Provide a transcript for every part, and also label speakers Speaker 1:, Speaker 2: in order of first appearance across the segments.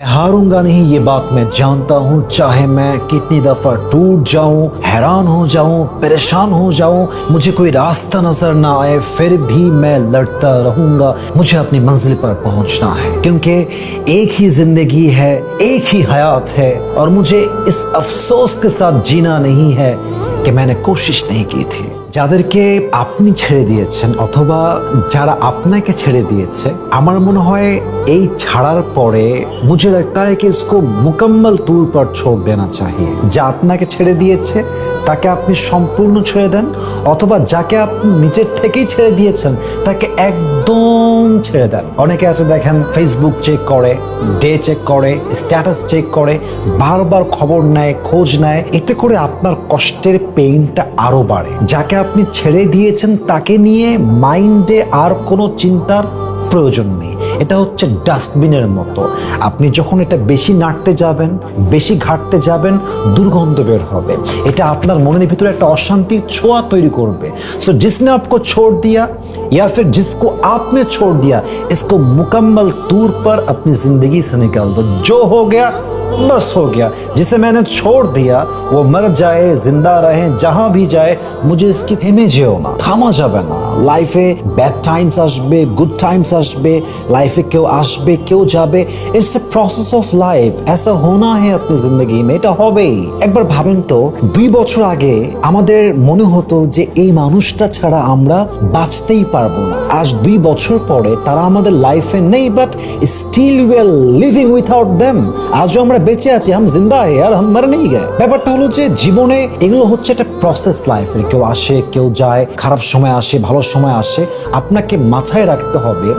Speaker 1: हारूंगा नहीं ये बात मैं जानता हूँ चाहे मैं कितनी दफा टूट जाऊं हैरान हो जाऊं परेशान हो जाऊं मुझे कोई रास्ता नजर ना आए फिर भी मैं लड़ता रहूंगा मुझे अपनी मंजिल पर पहुंचना है क्योंकि एक ही जिंदगी है एक ही हयात है और मुझे इस अफसोस के साथ जीना नहीं है कि मैंने कोशिश नहीं की थी যাদেরকে আপনি ছেড়ে দিয়েছেন অথবা যারা আপনাকে ছেড়ে দিয়েছে আমার মনে হয় এই ছাড়ার পরে मुझे लगता है कि इसको मुकम्मल तौर पर छोड़ देना चाहिए। যা আপনাকে ছেড়ে দিয়েছে তাকে আপনি সম্পূর্ণ ছেড়ে দেন অথবা যাকে আপনি নিজের থেকেই ছেড়ে দিয়েছেন তাকে একদম ছেড়ে দেন অনেকে আছে দেখেন ফেসবুক চেক করে ডে চেক করে স্ট্যাটাস চেক করে বারবার খবর নেয় খোঁজ নেয়, এতে করে আপনার কষ্টের পেইনটা আরও বাড়ে। যাকে আপনি ছেড়ে দিয়েছেন, তাকে নিয়ে মাইন্ডে আর কোনো চিন্তার প্রয়োজন নেই। এটা হচ্ছে ডাস্টবিনের মতো আপনি যখন এটা বেশি নাড়তে যাবেন বেশি ঘাটতে যাবেন দুর্গন্ধ বের হবে এটা আপনার মনের ভিতরে একটা অশান্তির ছোঁয়া তৈরি করবে सो जिसने आपको छोड़ दिया या फिर जिसको आपने छोड़ दिया इसको मुकम्मल तौर पर अपनी जिंदगी से निकाल दो जो हो गया बस हो गया जिसे मैंने छोड़ दिया वो मर जाए जिंदा रहे जहां भी जाए मुझे इसकी থেমে যেও না থামা যাবে না লাইফে ব্যাড টাইমস আসবে গুড টাইমস আসবে লাইফে কেউ আসবে কেউ যাবে it's a process of life ऐसा होना है अपनी जिंदगी में এটা হবেই একবার ভাবেন তো দুই বছর আগে আমাদের মনে হতো যে এই মানুষটা ছাড়া আমরা বাঁচতেই পারবো না আজ দুই বছর পরে তারা আমাদের লাইফে নেই but still we are living without them আজও আমরা বেঁচে আছি, হাম জিন্দা হে আর হাম মার নেই গে ব্যাপারটা হলো যে জীবনে এগুলো হচ্ছে একটা প্রসেস লাইফের কেউ আসে, কেউ যায়, খারাপ সময় আসে, ভালো সময় আসে, আপনাকে মাথায় রাখতে হবে,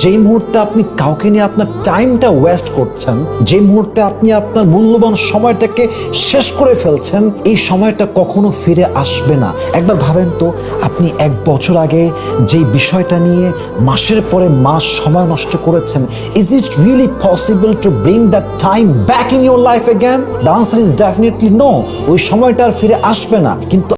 Speaker 1: যেই মুহূর্তে আপনি কাউকে নিয়ে আপনার টাইমটা ওয়েস্ট করছেন যে মুহূর্তে আপনি আপনার মূল্যবান সময়টাকে শেষ করে ফেলছেন, এই সময়টা কখনো ফিরে আসবে না। একবার ভাবেন তো, আপনি এক বছর আগে যেই বিষয়টা নিয়ে মাসের পরে মাস সময় নষ্ট করেছেন। Is it really possible to bring that time back in your life again the answer is definitely no ওই সময়টা আর ফিরে আসবে না। কিন্তু